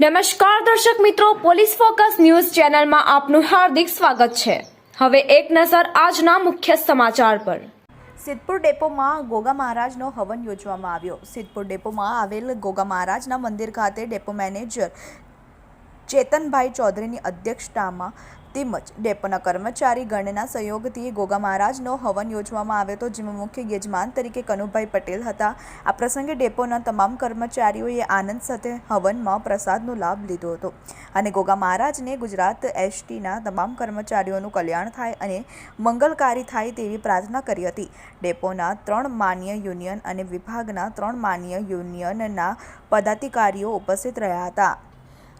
નમસ્કાર દર્શક મિત્રો, પોલીસ ફોકસ ન્યૂઝ ચેનલમાં આપનું હાર્દિક સ્વાગત છે. હવે એક નજર આજના મુખ્ય સમાચાર પર. સિદ્ધપુર ડેપોમાં ગોગા મહારાજનો હવન યોજવામાં આવ્યો. સિદ્ધપુર ડેપોમાં આવેલ ગોગા મહારાજના મંદિર ખાતે ડેપો મેનેજર ચેતનભાઈ ચૌધરીની અધ્યક્ષતામાં તેમજ ડેપોના કર્મચારી ગણના સહયોગથી ગોગા મહારાજનો હવન યોજવામાં આવ્યો હતો, જેમાં મુખ્ય યજમાન તરીકે કનુભાઈ પટેલ હતા. આ પ્રસંગે ડેપોના તમામ કર્મચારીઓએ આનંદ સાથે હવનમાં પ્રસાદનો લાભ લીધો હતો અને ગોગા મહારાજને ગુજરાત એસટીના તમામ કર્મચારીઓનું કલ્યાણ થાય અને મંગલકારી થાય તેવી પ્રાર્થના કરી હતી. ડેપોના ત્રણ માન્ય યુનિયન અને વિભાગના ત્રણ માન્ય યુનિયનના પદાધિકારીઓ ઉપસ્થિત રહ્યા હતા.